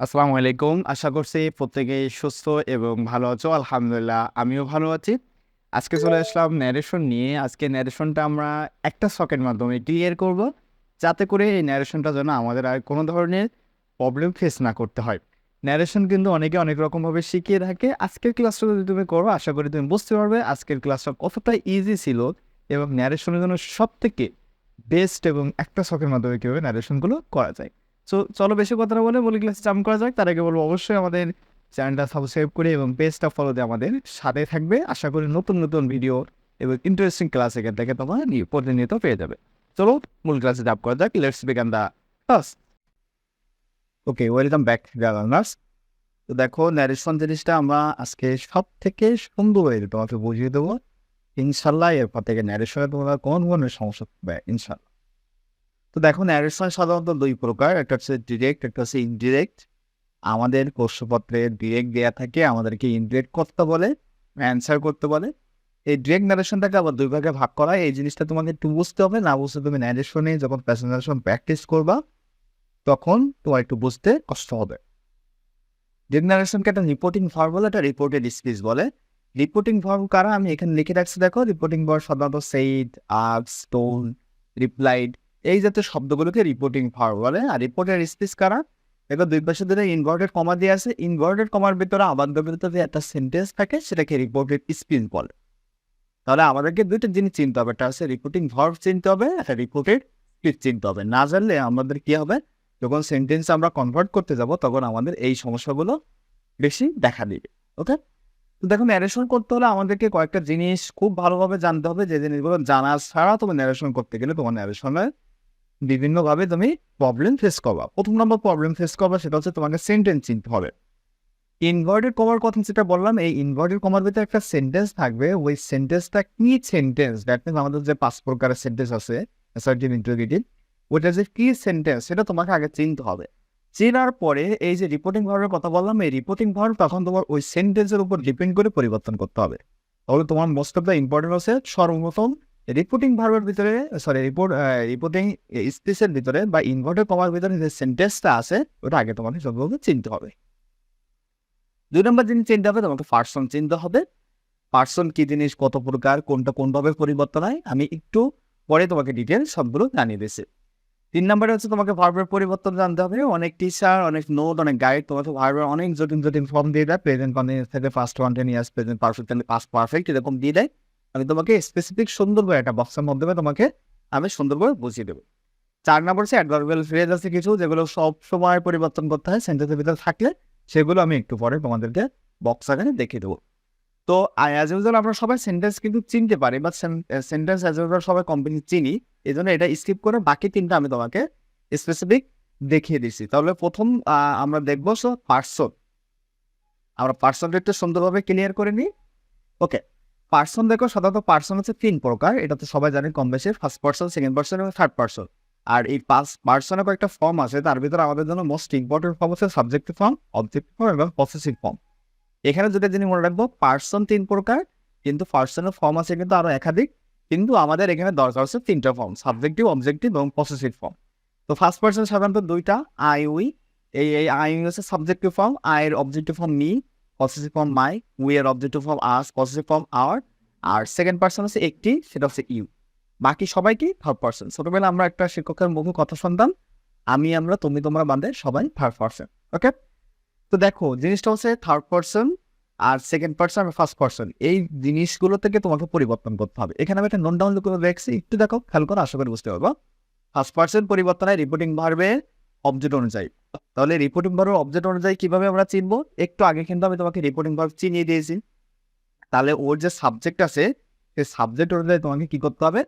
আসসালামু আলাইকুম। আশা করছি প্রত্যেকেই সুস্থ এবং ভালো আছো। আলহামদুলিল্লাহ, আমিও ভালো আছি। আজকে চলে আসলাম ন্যারেশন নিয়ে। আজকে ন্যারেশনটা আমরা একটা ছকের মাধ্যমে ক্লিয়ার করব। যাতে করে এই ন্যারেশনটা যেন আমাদের আর কোনো ধরনের প্রবলেম ফেস না করতে হয়। ন্যারেশন কিন্তু অনেকে অনেক রকমভাবে শিখিয়ে থাকে। আজকের ক্লাসটা যদি তুমি করো, আশা করি তুমি বুঝতে পারবে আজকের ক্লাসটা কতটা ইজি ছিল এবং ন্যারেশনের জন্য সবথেকে বেস্ট এবং একটা ছকের মাধ্যমে কীভাবে ন্যারেশনগুলো করা যায়। সো চলো বেশি কথা না বলে মূল ক্লাসে জাম্প করা যাক। তার আগে বলব অবশ্যই আমাদের চ্যানেলটা সাবস্ক্রাইব করে এবং পেজটা ফলো দিয়ে আমাদের সাথে থাকবে। আশা করি নতুন, নতুন ভিডিও এবং ইন্টারেস্টিং ক্লাস এখান থেকে তোমরা প্রতিনিয়ত পেয়ে যাবে। চলো মূল ক্লাসে জাম্প করা যাক। Let's begin the class. Okay, welcome back dear learners. তো দেখো ন্যারেশন জিনিসটা আমরা আজকে সবথেকে সুন্দর ওয়ে তোমাকে বুঝিয়ে দেবো। ইনশাল্লাহ এরপর থেকে ন্যারেশনে তোমার কোন ধরনের সমস্যা থাকবে ইনশাআল্লাহ। তো দেখো ন্যারেশন সাধারণত দুই প্রকার। একটা হচ্ছে ডিরেক্ট, একটা হচ্ছে ইনডিরেক্ট। আমাদের প্রশ্নপত্রে ডিরেক্ট দেয়া থাকে, আমাদেরকে ইনডিরেক্ট করতে বলে, অ্যান্সার করতে বলে। এই ডিরেক্ট ন্যারেশনটাকে আবার দুই ভাগে ভাগ করা। এই জিনিসটা তোমাকে একটু বুঝতে হবে। না বুঝতে তুমি ন্যারেশনে যখন প্রেজেন্টেশন প্র্যাকটিস করবা, তখন তোমার একটু বুঝতে কষ্ট হবে। ডিরেক্ট ন্যারেশনকে একটা রিপোর্টিং ভার্ব বলে, একটা রিপোর্টেড স্পিচ বলে। রিপোর্টিং ভার্ব কারা? আমি এখানে লিখে রাখছি দেখো। রিপোর্টিং ভার্ব সাধারণত সেইড, আস্কড, টোল্ড, রিপ্লাইড এই জাতীয় শব্দগুলোকে রিপোর্টিং ভার্ব বলে। আর রিপোর্টেড স্পিচ কারা? দেখো ২ পাশে ধরে ইনভার্টেড কমা দিয়ে আছে। ইনভার্টেড কমার ভিতরে আবদ্ধ ভিতরে একটা সেন্টেন্স থাকে সেটাকে রিপোর্টেড স্পিচ বলে। তাহলে আমাদেরকে ২ টা জিনিস চিনতে হবে। একটা হচ্ছে রিপোর্টিং ভার্ব চিনতে হবে, একটা রিপোর্টেড স্পিচ চিনতে হবে। না জানলে আমাদের কি হবে? যখন সেন্টেন্স আমরা কনভার্ট করতে যাব তখন আমাদের এই সমস্যাগুলো বেশি দেখা দিবে। ওকে? তো দেখো ন্যারেশন করতে হলে আমাদেরকে কয়েকটা জিনিস খুব ভালোভাবে জানতে হবে। যে জিনিসগুলো জানা ছাড়া তুমি ন্যারেশন করতে গেলে তোমার ন্যারেশনে বিভিন্নভাবে তুমি প্রবলেম ফেস করবা। ১ম নম্বর প্রবলেম ফেস করবা সেটা হচ্ছে তোমাকে সেন্টেন্স চিনতে হবে। ইনভার্টেড কমার কথা যেটা বললাম এই ইনভার্টেড কমার ভিতরে একটা সেন্টেন্স থাকবে। ওই সেন্টেন্সটা কি সেন্টেন্স? দ্যাট মিনস আমাদের যে ৫ প্রকারের সেন্টেন্স আছে অ্যাসার্টিভ, ইন্টারোগেটিভ ওইটা যে কি সেন্টেন্স সেটা তোমাকে আগে চিনতে হবে। চেনার পরে এই যে রিপোর্টিং ভার্বের কথা বললাম এই রিপোর্টিং ভার্ব তখন তোমার ওই সেন্টেন্সের উপর ডিপেন্ড করে পরিবর্তন করতে হবে। তাহলে তোমার মোস্ট অফ দ্য ইম্পর্টেন্ট হচ্ছে সর্বপ্রথম রিপোর্টিং ভার্বের ভিতরে সরি রিপোর্ট রিপোর্টিং স্পিচের ভিতরে বা ইনভার্টেড কমার ভিতরে যে সেন্টেন্সটা আছে ওটা আগে তোমাকে সর্বপ্রথম চিনতে হবে। ২ নম্বর জিনিস চিনতে হবে তোমাকে পার্সন চিনতে হবে। পার্সন কি জিনিস, কত প্রকার, কোনটা কোনভাবে পরিবর্তন হয় আমি একটু পরে তোমাকে ডিটেইলস সবগুলো জানিয়ে দিয়েছি তিন নম্বরে হচ্ছে তোমাকে ভার্বের পরিবর্তন জানতে হবে। অনেক টিচার, অনেক নোট, অনেক গাইড তোমাকে ভার্বের অনেক জটিল, জটিল ফর্ম দিয়ে দেয়। প্রেজেন্ট কন্টিনিউয়াস থেকে past continuous, present perfect past perfect এরকম দিয়ে দেয়। আমি তোমাকে স্পেসিফিক সুন্দর করে একটা বক্সের মাধ্যমে তোমাকে আমি সুন্দর করে বুঝিয়ে দেবো চার নম্বর হচ্ছে অ্যাডভার্বিয়াল ফ্রেজ আছে কিছু যেগুলো সব সময় পরিবর্তন করতে হয় সেন্টেন্সের ভিতরে থাকলে সেগুলো আমি একটু পরে তোমাদেরকে বক্স আকারে দেখিয়ে দেবো। তো অ্যাজ ইউজুয়াল আমরা সবাই সেন্টেন্স কিন্তু চিনতে পারি বা সেন সেন্টেন্স অ্যাজ ইউজুয়াল সবাই কমপ্লিটলি চিনি। এই জন্য এটা স্কিপ করে বাকি ৩ টা আমি তোমাকে স্পেসিফিক দেখিয়ে দিচ্ছি। তাহলে প্রথম আমরা দেখব সো পারসন। আমরা পারসনটা একটু সুন্দরভাবে ক্লিয়ার করে নিই। ওকে। পারসন দেখো সাধারণত পার্সন হচ্ছে তিন প্রকার। এটা তো সবাই জানে কম বেশি। ফার্স্ট পারসন, সেকেন্ড পারসন এবং থার্ড পারসন। আর এই পাস পারসনের কয়েকটা ফর্ম আছে তার ভিতরে আমাদের জন্য মোস্ট ইম্পোর্টেন্ট ফর্ম হচ্ছে সাবজেক্টিভ ফর্ম, অবজেক্টিভ ফর্ম এবং পসেসিভ ফর্ম। এখানে যেটা জিনিস মনে রাখব পারসন ৩ প্রকার কিন্তু পারসনের ফর্ম আছে কিন্তু আরও একাধিক। কিন্তু আমাদের এখানে দরকার হচ্ছে তিনটা ফর্ম সাবজেক্টিভ, অবজেক্টিভ এবং পসেসিভ ফর্ম। তো ফার্স্ট পারসন সাধারণত দুইটা আই, উই। এই এই আই হচ্ছে সাবজেক্টিভ ফর্ম, আই এর objective form me, possessive form my, we এর objective form us, possessive form our. R second person হচ্ছে একটি সেটা হচ্ছে ইউ। বাকি সবাই কি থার্ড পারসন। ছোটবেলায় আমরা একটা শিক্ষকের মুখে কথা শুনতাম। আমি, আমরা, তুমি, তোমরা বাদে সবাই থার্ড পারসন। ওকে? তো দেখো জিনিসটা হচ্ছে থার্ড পারসন আর সেকেন্ড পারসন আর ফার্স্ট পারসন এই জিনিসগুলো থেকে তোমাকে পরিবর্তন করতে হবে। এখানে আমি একটা নোট ডাউন করে রেখেছি। একটু দেখো খেয়াল করো আশা করি বুঝতে পারবা। ফার্স্ট পারসন পরিবর্তন রিপোর্টিং ভার্বের অবজেক্ট অনুযায়ী। তাহলে রিপোর্টিং ভার্বের অবজেক্ট অনুযায়ী কীভাবে আমরা চিনবো? একটু আগে কিন্তু আমি তোমাকে রিপোর্টিং ভার্ব চিনিয়ে দিয়েছি। তাহলে ওর যে সাবজেক্ট আছে সেই সাবজেক্ট অনুযায়ী তোমাকে কি করতে হবে?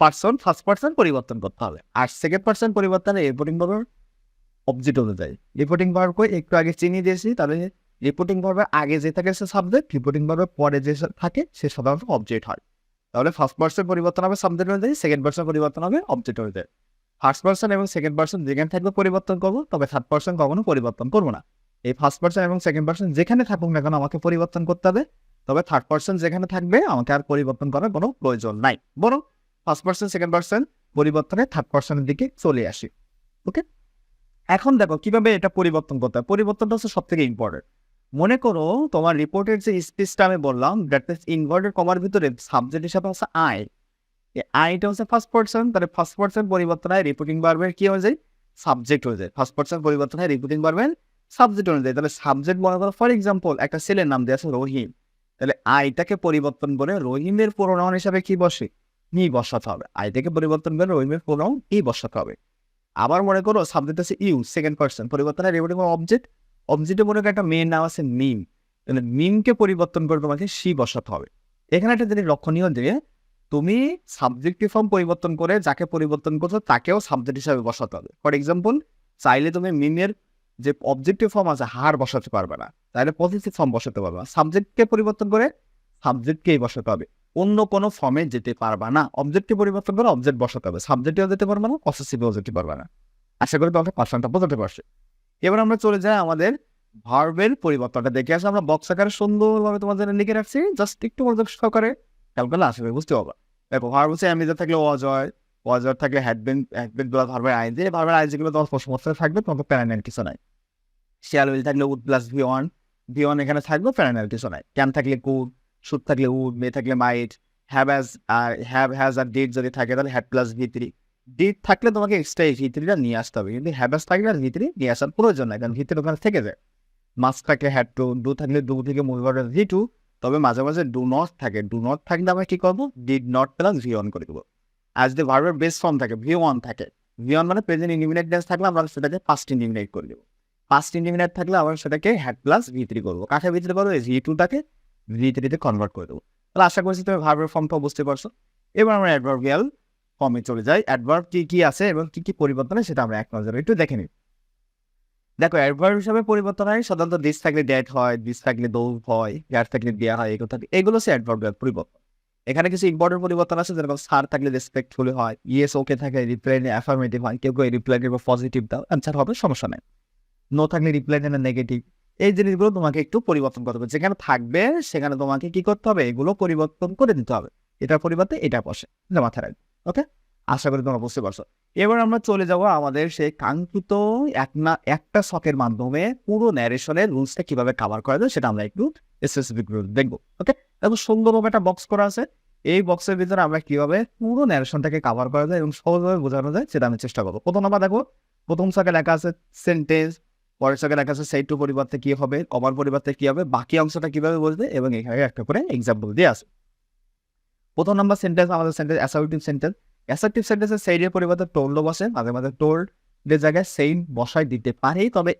পার্সন ফার্স্ট পারসন পরিবর্তন করতে হবে। আর সেকেন্ড পারসন পরিবর্তন রিপোর্টিং ভার্বের অবজেক্ট অনুযায়ী। রিপোর্টিং ভার্বকে একটু আগে চিনিয়ে দিয়েছি তাহলে রিপোর্টিং ভার্বের আগে যে থাকে সে সাবজেক্ট, রিপোর্টিং ভার্বের পরে যে থাকে সে সাধারণত অবজেক্ট হয়। তাহলে ফার্স্ট পারসন পরিবর্তন হবে সাবজেক্ট অনুযায়ী, সেকেন্ড পারসন পরিবর্তন হবে অবজেক্ট অনুযায়ী। ফার্স্ট পারসন এবং সেকেন্ড পারসন যেখানে থাকবে পরিবর্তন করব তবে থার্ড পারসন কখনো পরিবর্তন করব না। এই ফার্স্ট পারসন এবং সেকেন্ড পারসন যেখানে থাকুক না কেন আমাকে পরিবর্তন করতে হবে। তবে থার্ড পারসন যেখানে থাকবে আমাকে আর পরিবর্তন করার কোনো প্রয়োজন নাই। বরং ফার্স্ট পারসন, সেকেন্ড পারসন পরিবর্তনে থার্ড পারসনের দিকে চলে আসি। ওকে? এখন দেখো কীভাবে এটা পরিবর্তন করতে হয় পরিবর্তনটা হচ্ছে সব থেকে ইম্পর্টেন্ট মনে করো তোমার রিপোর্টের যে স্পেসটা আমি বললাম দ্যাট ইনভার্টেড কমার ভিতরে সাবজেক্ট হিসাবে হচ্ছে আই আইটা হচ্ছে ফার্স্ট পার্সন তাহলে ফার্স্ট পার্সন পরিবর্তন হয় রিপোর্টিং কি হয়ে যায়? সাবজেক্ট হয়ে যায়। ফার্স্ট পার্সন পরিবর্তন হয় রিপোর্টিং সাবজেক্ট হয়ে যায়। তাহলে সাবজেক্ট মনে করো ফর এক্সাম্পল একটা ছেলের নাম রহিম। তাহলে আইটাকে পরিবর্তন করে রহিমের প্রোনাউন হিসাবে কি বসে? নি বসাতে হবে। আইটাকে পরিবর্তন করে রহিমের প্রোনাউন ই বসাতে হবে। আবার মনে করো সাবজেক্ট আছে ইউ সেকেন্ড পার্সন পরিবর্তন হয় রিপোর্টিং অবজেক্ট অবজেক্টে মনে করো একটা মেয়ের নাম আছে মিম। তাহলে মিমকে পরিবর্তন করে তোমাকে সি বসাতে হবে। এখানে একটা জিনিস লক্ষণীয় যে তুমি সাবজেক্টিভ ফর্ম পরিবর্তন করে যাকে পরিবর্তন করছ তাকেও সাবজেক্ট হিসাবে বসাতে হবে। ফর এক্সাম্পল চাইলে তুমি মিমের যে অবজেক্টিভ ফর্ম আছে, হার বসাতে পারবে না। তাহলে পজিটিভ ফর্ম বসাতে পারবে না। সাবজেক্টকে পরিবর্তন করে সাবজেক্টকেই বসাতে হবে? অন্য কোনো ফর্মে যেতে পারবা না। অবজেক্টকে পরিবর্তন করে অবজেক্ট বসাতে হবে। সাবজেক্টেও যেতে পারবে না পসেসিভেও যেতে পারবে না। আশা করি তোমাকে পার্সনটা বোঝাতে পারছে। এবার আমরা চলে যাই আমাদের ভার্বের পরিবর্তনটা দেখে। আসে, আমরা বক্স আকারে সুন্দরভাবে জন্য লিখে রাখছি। জাস্ট একটু মনোযোগ সহকারে। খেয়াল করলে আসবে বুঝতে পারবা। দেখো ভার্ব হচ্ছে অ্যামিজে থাকলে অজয় অজয় থাকলে হ্যাডবেন হ্যাডবেনগুলো ভার্বের আইন দিয়ে ভার্বের আইন যেগুলো তোমার সমস্যা থাকবে তোমাকে প্যারানাল কিছু নাই। শেয়াল উইল থাকলে would plus V one V one এখানে থাকবে প্যারানাল কিছু নাই। ক্যান থাকলে কুড শুট থাকলে উড মে থাকলে মাইট হ্যাভ অ্যাজ আর হ্যাভ হ্যাজ আর ডেট যদি থাকে, তাহলে had plus V three that থাকলে তোমাকে এক্সট্রা এই ভি থ্রিটা নিয়ে আসতে হবে। কিন্তু হ্যাভ অ্যাজ থাকলে আর ভি থ্রি নিয়ে আসার প্রয়োজন নাই, কারণ ভি থ্রি ওখানে থেকে যায়। মাস থাকলে হ্যাড টু ডু থাকলে ডু থেকে মুভ ভি টু তবে মাঝে মাঝে ডু নট থাকে। ডু নট থাকলে আমরা কি করব? Did not plus V one করে দেবো। আজ যদি ভার্বের বেস ফর্ম থাকে ভি ওয়ান থাকে। ভি ওয়ান মানে প্রেজেন্ট ইন্ডিমিনেট ডেন্স থাকলে আমরা সেটাকে পাস্ট ইন্ডিমিনেট করে দেবো। পাস্ট ইন্ডিমিনেট থাকলে আমরা সেটাকে হ্যাড প্লাস ভি থ্রি করব। কাকে ভি থ্রি করব? ভি টুটাকে ভি থ্রিতে কনভার্ট করে দেবো। তাহলে আশা করছি তুমি ভার্বের ফর্মটাও বুঝতে পারছ। এবার আমরা অ্যাডভার্বিয়াল ফর্মে চলে যাই। অ্যাডভার্ব কি কি আছে এবং কি কি পরিবর্তন সেটা আমরা এক নজরে একটু দেখে নিই। দেখো অ্যাডভার্ব হিসাবে পরিবর্তন হয় সাধারণত দিস থাকলে ড্যাট হয় দিস থাকলে দৌড় হয় ড্যাট থাকলে দেওয়া হয়, এগুলো থাকে, এগুলো হচ্ছে অ্যাডভার্বিয়াল পরিবর্তন। এখানে কিছু ইম্পর্টেন্ট পরিবর্তন আছে, যেরকম সার থাকলে রেসপেক্টফুল হয় ইয়েস ওকে থাকে রিপ্লাই অ্যাফার্মেটিভ হয়, কেউ কেউ রিপ্লাই বা পজিটিভ দাও অ্যান্সার হবে, সমস্যা নেই। নো থাকলে রিপ্লাই না নেগেটিভ এই জিনিসগুলো তোমাকে একটু পরিবর্তন করতে হবে, যেখানে থাকবে, সেখানে তোমাকে কি করতে হবে, এগুলো পরিবর্তন করে দিতে হবে। এটার পরিবর্তে এটা বসে মাথায় রাখবে ওকে আশা করি তোমরা বুঝতে পারছ। এবার আমরা চলে যাব আমাদের সেই কাঙ্ক্ষিত এক না, একটা শখের মাধ্যমে পুরো ন্যারেশনের রুলসটা কীভাবে কাভার করা যায় সেটা আমরা একটু স্পেসিফিক রুল দেখব ওকে দেখো, সুন্দরভাবে একটা বক্স করা আছে। এই বক্সের ভিতরে আমরা কীভাবে পুরো ন্যারেশনটাকে কাভার করা যায় এবং সহজভাবে বোঝানো যায় সেটা আমি চেষ্টা করব। প্রথম আমরা দেখো, প্রথম শখে লেখা আছে সেন্টেন্স পরের শখে লেখা আছে সেই টু পরিবর্তে কি হবে কমার পরিবর্তে কি হবে, বাকি অংশটা কীভাবে বলবে এবং এখানে একটা করে এক্সাম্পল দিয়ে আছে প্রথম নাম্বার সেন্টেন্স আমাদের সেন্টেন্স অ্যাসার্টিভ সেন্টেন্স অ্যাসার্টিভ সেন্টেন্সের সেইডের পরিবর্তে টোল্ড বসে মাঝে মাঝে টোল্ড এর জায়গায় সেইন বসাই দিতে পারে, তবে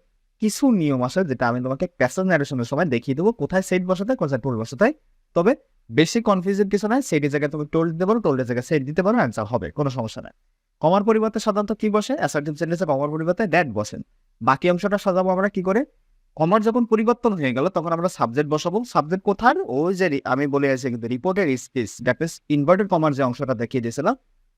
কিছু নিয়ম আছে যেটা আমি তোমাকে প্যাসেজ ন্যারেশনের সময় দেখিয়ে দেবো, কোথায় সেইট বসাতে, কোথায় টোল্ড বসাতে। তবে বেশি কনফিউজন কিছু নাই সেইটের জায়গায় তুমি টোল্ড দিতে পারো টোল্ডের জায়গায় সেইট দিতে পারো অ্যান্সার হবে, কোনো সমস্যা নাই। কমার পরিবর্তে সাধারণত কি বসে? অ্যাসার্টিভ সেন্টেন্সে কমার পরিবর্তে ড্যাট বসেন বাকি অংশটা সাজাবো আমরা কি করে? কমার যখন পরিবর্তন হয়ে গেল, তখন আমরা সাবজেক্ট বসাবো। সাবজেক্ট কোথার? ওই যে আমি বলে আছি কিন্তু রিপোর্টের স্পেস দ্যাট ইজ ইনভার্টেড কমার যে অংশটা দেখিয়ে দিয়েছিলাম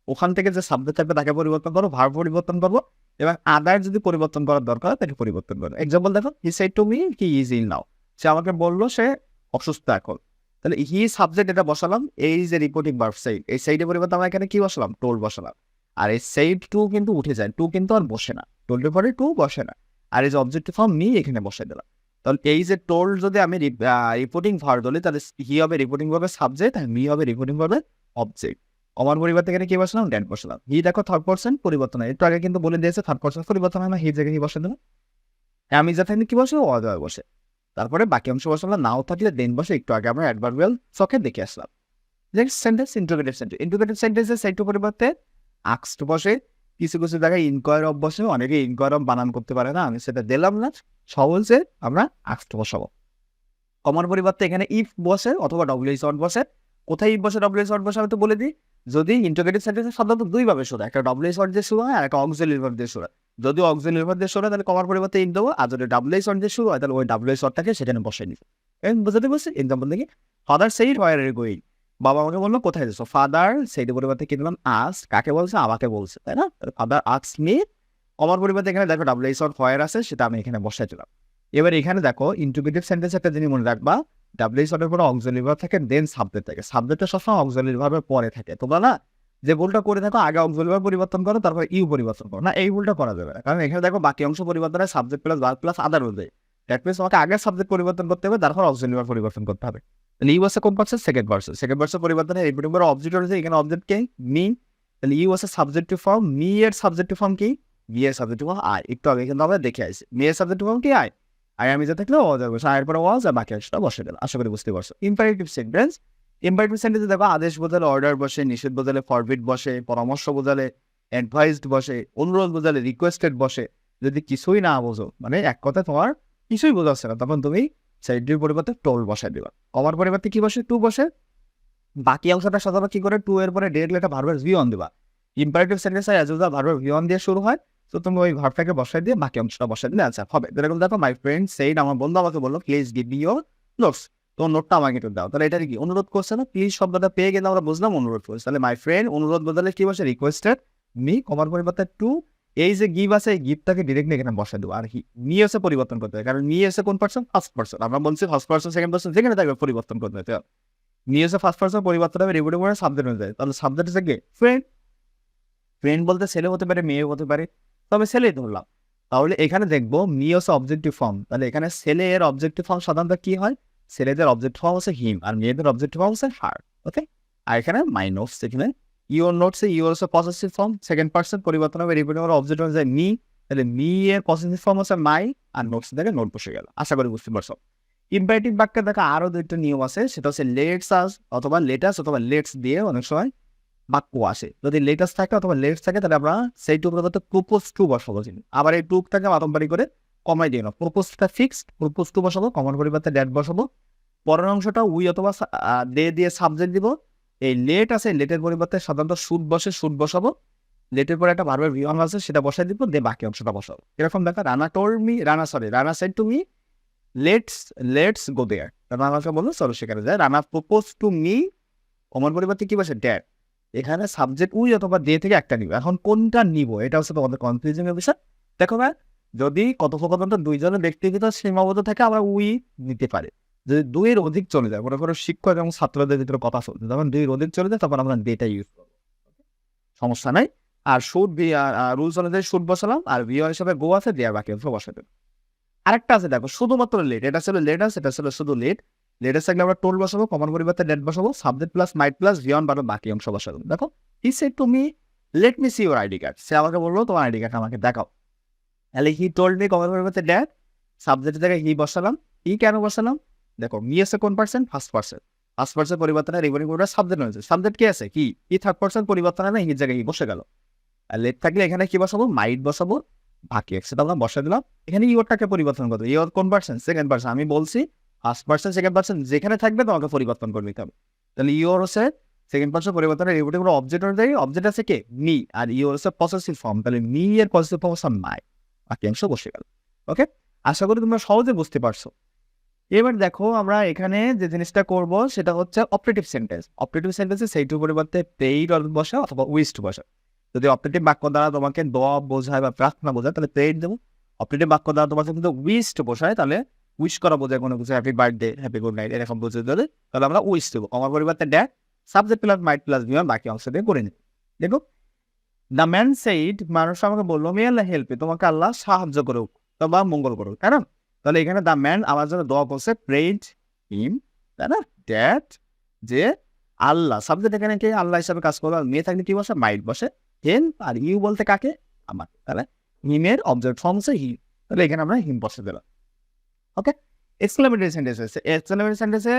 ওখান থেকে যে সাবজেক্ট থাকবে তাকে পরিবর্তন করব ভার পরিবর্তন করব এবং আদার যদি পরিবর্তন করার দরকার হয়, তাকে পরিবর্তন করব। এক্সাম্পল দেখো হি সাইড টু মি কি ইজ ইল নাও সে আমাকে বলল, সে অসুস্থ এখন। তাহলে হি সাবজেক্ট এটা বসালাম এই যে রিপোর্টিং ভার্ব সাইড এই সাইডের পরিবর্তে আমরা এখানে কি বসালাম? টোল বসালাম। আর এই সাইড টু কিন্তু উঠে যায় টু কিন্তু আর বসে না। টোলের পরে টু বসে না। আর এই যে অবজেক্টিভ ফর্ম মি এখানে বসে দিলাম। তাহলে এই যে টোল যদি আমি রিপোর্টিং ভার বলি, তাহলে হি হবে রিপোর্টিং ভাবে সাবজেক্ট আর মি হবে রিপোর্টিং ভাবে অবজেক্ট আমার পরিবর্তে এখানে কি বসালাম? ড্যাট বসালাম। হি দেখো থার্ড পার্সন পরিবর্তন হয়। একটু আগে কিন্তু বলে দিয়েছে থার্ড পার্সন পরিবর্তন হয় না, হি জায়গায় হি বসে দিলাম। আমি যা থাকলে কি বসে অজয় বসে। তারপরে বাকি অংশ বসালাম। নাও থাকলে দেন বসে। একটু আগে আমরা অ্যাডভার্বিয়াল চকে দেখে আসলাম। Next sentence interrogative sentence interrogative সেন্টেন্সের সাইটু পরিবর্তে আক্সড বসে। কিছু কিছু জায়গায় ইনকোয়ার অফ বসে। অনেকে ইনকোয়ার অফ বানান করতে পারে না। আমি সেটা দিলাম না। সহজে আমরা আক্সড বসাবো। কমার পরিবর্তে এখানে ইফ বসে অথবা ডব্লিউ শর্ট বসে। কোথায় ইফ বসে ডব্লিউ শর্ট বসে আমি তো বলে দিই। যদি ইন্টিগ্রেটিভ সেন্টেন্স সাধারণত দুইভাবে হয়। একটা ডব্লিউ শর্ট দিয়ে শুরু হয় আর একটা অক্সিলারি ভার্ব দিয়ে শুরু হয় যদি অক্সিলারি ভার্ব দিয়ে শুরু হয় তাহলে কমার পরিবর্তে ইফ দেবো, আর যদি ডাব্লিউ শর্ট দিয়ে শুরু হয় তাহলে ওই ডাব্লিউ শর্টটাকে সেখানে বসে নিই এবং বুঝতে পারছি এক্সাম্পল দেখি। Father said where are going বাবা আমাকে বলল, কোথায় যাচ্ছ? ফাদার সেইটের পরিবর্তে কি দিলাম আস কাকে বলছে? আমাকে বলছে, তাই না? ফাদার আক্স মি কমার পরিবর্তে এখানে দেখো ডাব্লিউ শর্ট হোয়ার আছে, সেটা আমি এখানে বসাই দিলাম। এবার এখানে দেখো ইন্টিগ্রেটিভ সেন্টেন্স একটা জিনিস মনে রাখবা ডাব্লিউ শর্টের পরে অক্সিলারি ভার্ব থাকে দেন সাবজেক্ট থাকে। সাবজেক্টটা সবসময় অক্সিলারি ভার্বের পরে থাকে। তোমরা না যে ভুলটা করে থাকো, আগে অক্সিলারি পরিবর্তন করো, তারপর ইউ পরিবর্তন করো। না, এই ভুলটা করা যাবে না। কারণ এখানে দেখো, বাকি অংশ পরিবর্তন হয় subject plus verb plus other অনুযায়ী দ্যাট মিনস তোমাকে আগে সাবজেক্ট পরিবর্তন করতে হবে, তারপর অক্সিলারি পরিবর্তন করতে হবে। তাহলে ইউ আছে কোন person second person second person পরিবর্তনে রিপিটিং করে অবজেক্ট রয়েছে, এখানে অবজেক্ট কে? মি তাহলে ইউ আছে সাবজেক্টিভ ফর্ম মি এর সাবজেক্টিভ ফর্ম কি? বি এর সাবজেক্টিভ ফর্ম আই একটু আগে কিন্তু আমরা দেখে আসি। মি এর সাবজেক্টিভ ফর্ম কি? আই আই আমি যা থাকলে ওয়াজ হবে আয়ের পরে ওয়াজ আর বাকি অংশটা বসে গেল। আশা করি বুঝতে পারছ। ইম্পারেটিভ সেন্টেন্স ইম্পারেটিভ সেন্টেন্সে দেখো আদেশ বোঝালে অর্ডার বসে, নিষেধ বোঝালে ফরবিট বসে, পরামর্শ বোঝালে অ্যাডভাইসড বসে, অনুরোধ বোঝালে রিকোয়েস্টেড বসে। যদি কিছুই না বোঝো মানে এক কথা তোমার কিছুই বোঝাচ্ছে না, তখন তুমি সাইডের পরিবর্তে টোল বসাই দিবা। কমার পরিবর্তে কি বসে? টু বসে। বাকি অংশটা সাধারণত কি করে? টু এর পরে ডেট লেটা ভার্বের ভি অন দিবা। ইম্পারেটিভ সেন্টেন্স অ্যাজ ইউজাল ভার্বের ভি অন দিয়ে শুরু হয়। তো তুমি ওই ভার্বটাকে বসাই দিয়ে বাকি অংশটা বসাই দিলে আচ্ছা হবে। যেরকম দেখো মাই ফ্রেন্ড সেইড আমার বন্ধু আমাকে বলল please give me your notes তো নোটটা আমাকে একটু দাও। তাহলে এটা কি? অনুরোধ করছে না? প্লিজ শব্দটা পেয়ে গেলে আমরা বুঝলাম অনুরোধ করছে। তাহলে মাই ফ্রেন্ড অনুরোধ বদলে কি বসে? রিকোয়েস্টেড মি কমার পরিবর্তে টু এই যে গিভ আছে, এই গিফটটাকে ডিরেক্টলি এখানে বসাই দেবো। আর কি? মি এসে পরিবর্তন করতে হবে। কারণ মি এসে কোন পার্সন ফার্স্ট পার্সন আমরা বলছি ফার্স্ট পার্সন সেকেন্ড পার্সন যেখানে থাকবে পরিবর্তন করতে হবে। মি এসে ফার্স্ট পার্সন পরিবর্তন হবে করে সাবজেক্ট হয়ে যায় তাহলে সাবজেক্ট হচ্ছে কি? ফ্রেন্ড ফ্রেন্ড বলতে ছেলে হতে পারে মেয়ে হতে পারে। তবে ছেলেই ধরলাম। তাহলে এখানে দেখব মি হচ্ছে অবজেক্টিভ ফর্ম তাহলে এখানে ছেলের অবজেক্টিভ ফর্ম সাধারণত কি হয়? ছেলেদের অবজেক্টিভ ফর্ম হচ্ছে হিম আর মেয়েদের অবজেক্টিভ ফর্ম হচ্ছে হার ওকে আর এখানে মাই নোটস এখানে ইউর নোটস ইউর হচ্ছে পজিটিভ ফর্ম সেকেন্ড পার্সন পরিবর্তন হবে রিপিট হবে অবজেক্ট যায় মি তাহলে মি এর পজিটিভ ফর্ম হচ্ছে মাই আর নোটস থেকে নোট বসে গেল। আশা করি বুঝতে পারছ। ইম্পারেটিভ বাক্যে দেখা আরও দুইটা নিয়ম আছে, সেটা হচ্ছে লেটস আস অথবা লেটাস অথবা লেটস দিয়ে অনেক সময় বাক্য আসে যদি লেটাস থাকে অথবা লেটস থাকে, তাহলে আমরা সেই টুকুর কথা প্রোপোজ টু বসাবো চিনি আবার এই টুকটাকে মাতমবাড়ি করে কমাই দিয়ে না প্রোপোজটা ফিক্সড প্রোপোজ টু বসাবো কমন পরিবর্তে ড্যাট বসাবো। পরের অংশটা উই অথবা দে দিয়ে সাবজেক্ট দিব। এই লেট আছে লেটের পরিবর্তে সাধারণত সুদ বসে সুদ বসাবো। লেটের পরে একটা ভার্বের ভিওন আছে, সেটা বসাই দিব, দিয়ে বাকি অংশটা বসাবো। এরকম দেখা Rana told me Rana sorry Rana said to me let's let's go there Rana আমাকে বলল, চলো সেখানে যায়। Rana propose to me comma পরিবর্তে কি বসে? ড্যাট এখানে সাবজেক্ট উই অথবা দে থেকে একটা নিব। এখন কোনটা নিব? এটা হচ্ছে তোমাদের কনফিউজিং বিষয় দেখো ভাই যদি কথোপকথনটা দুইজনের ব্যক্তিগত সীমাবদ্ধ থাকে, আমরা উই নিতে পারি। যদি দুইয়ের অধিক চলে যায়, মনে করো শিক্ষক এবং ছাত্রদের ভিতরে কথা চলছে যখন দুইয়ের অধিক চলে যায়, তখন আমরা ডেটা ইউজ করব। সমস্যা নাই। আর সুদ ভি রুলস অনুযায়ী সুদ বসালাম, আর ভিও হিসাবে গো আছে দেওয়ার বাকি অংশ বসাতে আরেকটা আছে দেখো, শুধুমাত্র লেট এটা ছিল লেট আছে এটা ছিল শুধু লেট লেটের থাকলে আমরা টোল বসাবো কমন পরিবর্তে ডেট বসাবো subject plus might plus V one বারো, বাকি অংশ বসাবো। দেখো he said to let me see your ID card সে আমাকে বলল, তোমার আইডি কার্ড আমাকে দেখাও। তাহলে হি টোল্ড মি কমন পরিবর্তে ড্যাট সাবজেক্টের জায়গায় হি বসালাম। ই কেন বসালাম? দেখো মি আছে কোন percent first percent first percent পরিবর্তনে রিভনিং কোডটা সাবজেক্ট হয়েছে সাবজেক্ট কি আছে? কি ই থার্ড পার্সেন্ট পরিবর্তন না হির জায়গায় হি বসে গেল। আর লেট থাকলে এখানে কি বসাবো? মাইট বসাবো। বাকি সেটা আমরা বসে দিলাম। এখানে ইওরটাকে পরিবর্তন করব ইওর কোন পার্সেন্ট সেকেন্ড পার্সেন্ট আমি বলছি ফার্স্ট পার্সেন্ট সেকেন্ড পার্সেন্ট যেখানে থাকবে তোমাকে পরিবর্তন করে নিতে হবে। তাহলে ইওর হচ্ছে সেকেন্ড পার্সন পরিবর্তনের রিপোর্টে কোনো অবজেক্ট অনুযায়ী অবজেক্ট আছে কে? মি আর ইওর হচ্ছে পসেসিভ ফর্ম তাহলে মি এর পসেসিভ ফর্ম হচ্ছে মাই বাকি অংশ বসে গেল। ওকে আশা করি তোমরা সহজে বুঝতে পারছ। এবার দেখো আমরা এখানে যে জিনিসটা করব, সেটা হচ্ছে অপারেটিভ সেন্টেন্স অপারেটিভ সেন্টেন্সে সেইটুর পরিবর্তে পেইড বসা অথবা উইস্ট বসা যদি অপারেটিভ বাক্য দ্বারা তোমাকে দোয়া বোঝায় বা প্রার্থনা বোঝায়, তাহলে পেইড দেবো। অপারেটিভ বাক্য দ্বারা তোমাকে কিন্তু উইস্ট বসায়, তাহলে উইশ করা বোঝায় কোনো কিছু happy birthday happy good night এরকম বোঝাতে দিলে তাহলে আমরা উইশ দেবো। আমার পরিবর্তে that subject plus might plus বিমান, বাকি অংশ দিয়ে করে নিই দেখো দ্য ম্যান সেইড মানুষ আমাকে বলল মে আল্লাহ হেল্পে তোমাকে আল্লাহ সাহায্য করুক বা মঙ্গল করুক, তাই না? তাহলে এখানে দ্য ম্যান আমার জন্য দোয়া করছে প্রেড হিম তাই না? ড্যাট যে আল্লাহ সাবজেক্ট এখানে কে? আল্লাহ হিসাবে কাজ করল মেয়ে থাকলে কি বসে? মাইট বসে। হেল্প আর ইউ বলতে কাকে? আমার, তাহলে হিমের অবজেক্ট ফর্ম হচ্ছে হিম তাহলে এখানে আমরা হিম বসে দিলাম। ওকে এক্সক্লামেটরি সেন্টেন্স হয়েছে এক্সক্লামেটরি সেন্টেন্সে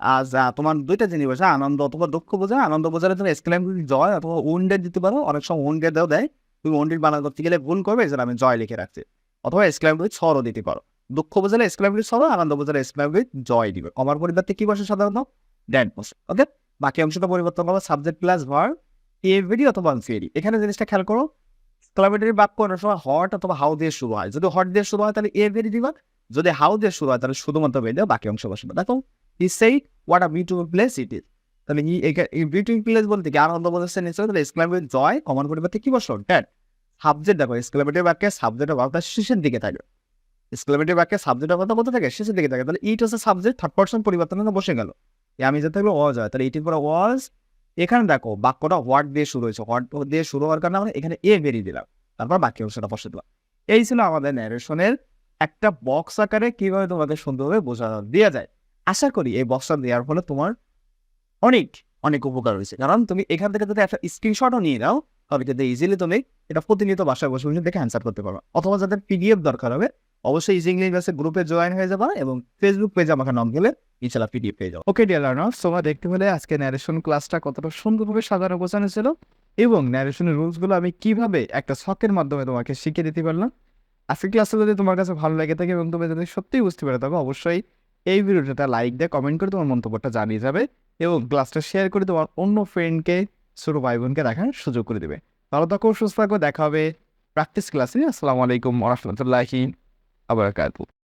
আজ তোমার দুইটা জিনিস বোঝা আনন্দ অথবা দুঃখ বোঝা। আনন্দ বোঝালে তুমি এক্সক্লামেটরি জয় অথবা উন্ডেড দিতে পারো। অনেক সময় উন্ডেড দেও দেয়। তুমি উন্ডেড বানান করতে গেলে ভুল করবে এছাড়া আমি জয় লিখে রাখছি। অথবা এক্সক্লামেটরি ছড়ও দিতে পারো। দুঃখ বোঝালে এক্সক্লামেটরি ছড়ো আনন্দ বোঝালে এক্সক্লামেটরি জয় দিবে। কমার পরিবর্তে কি বসে সাধারণত? ড্যাড বসে। ওকে বাকি অংশটা পরিবর্তন করব সাবজেক্ট প্লাস ভার এভরি অথবা আনফেরি এখানে জিনিসটা খেয়াল করো। এক্সক্লামেটরি বাক্য অনেক সময় হট অথবা হাউ দিয়ে শুরু হয়। যদি হট দিয়ে শুরু হয়, তাহলে এভরি দিবা যদি হাউ দিয়ে শুরু হয়, তাহলে শুধুমাত্র বেঁধে বাকি অংশ বসবে দেখো হি সেই what a beautiful place it is তাহলে ই বিউটিফুল প্লেস বলতে কি? আনন্দ বোঝাচ্ছে নিশ্চয় তাহলে এক্সক্লামেটরি জয়, কমন পরিবর্তে কি বসল? ড্যাড সাবজেক্ট দেখো এক্সক্লামেটরি বাক্যে সাবজেক্ট ভাবটা শেষের দিকে থাকে। এক্সক্লামেটরি বাক্যে সাবজেক্ট ভাবটা কোথায় থাকে? শেষের দিকে থাকে। তাহলে ইট হচ্ছে সাবজেক্ট থার্ড পার্সন পরিবর্তন বসে গেল। আমি যে থাকলে ওয়াজ হয়। তাহলে ইটির পরে ওয়াজ এখানে দেখো, বাক্যটা হোয়াট দিয়ে শুরু হয়েছে। হোয়াট দিয়ে শুরু হওয়ার কারণে আমরা এখানে এ বেরিয়ে দিলাম। তারপর বাকি অংশটা বসে দিলাম। এই ছিল আমাদের ন্যারেশনের একটা বক্স আকারে কীভাবে তোমাকে সুন্দরভাবে বোঝানো দেওয়া যায়। আশা করি এই বক্সটা দেওয়ার ফলে তোমার অনেক অনেক উপকার হয়েছে। কারণ তুমি এখান থেকে যদি একটা স্ক্রিনশটও নিয়ে নাও, তবে কিন্তু ইজিলি তুমি এটা প্রতিনিয়ত বাসায় বসে বসে দেখে অ্যান্সার করতে পারো অথবা যাদের পিডিএফ দরকার হবে, অবশ্যই ইজি ইংলিশ ক্লাসের গ্রুপে জয়েন হয়ে যাবা এবং ফেসবুক পেজে আমাকে নাম গেলে ইনশাল্লাহ পিডিএফ পেয়ে যাও। ওকে ডিয়ার লার্নার্স তোমরা দেখতে পেলে আজকে ন্যারেশন ক্লাসটা কতটা সুন্দরভাবে সাজানো গোছানো ছিল এবং ন্যারেশনের রুলসগুলো আমি কীভাবে একটা শখের মাধ্যমে তোমাকে শিখিয়ে দিতে পারলাম। আজকের ক্লাসটা যদি তোমার কাছে ভালো লাগে থাকে এবং তুমি যদি সত্যিই বুঝতে পেরে তবে অবশ্যই এই ভিডিওটা লাইক দিয়ে কমেন্ট করে তোমার মন্তব্যটা জানিয়ে যাবে এবং ক্লাসটা শেয়ার করে তোমার অন্য ফ্রেন্ডকে ছোটো ভাই বোনকে দেখার সুযোগ করে দেবে। ভালো থাকো, সুস্থ থাকো, দেখা হবে প্র্যাকটিস ক্লাসে আসসালামু আলাইকুম রহমতুল্লাহি আবার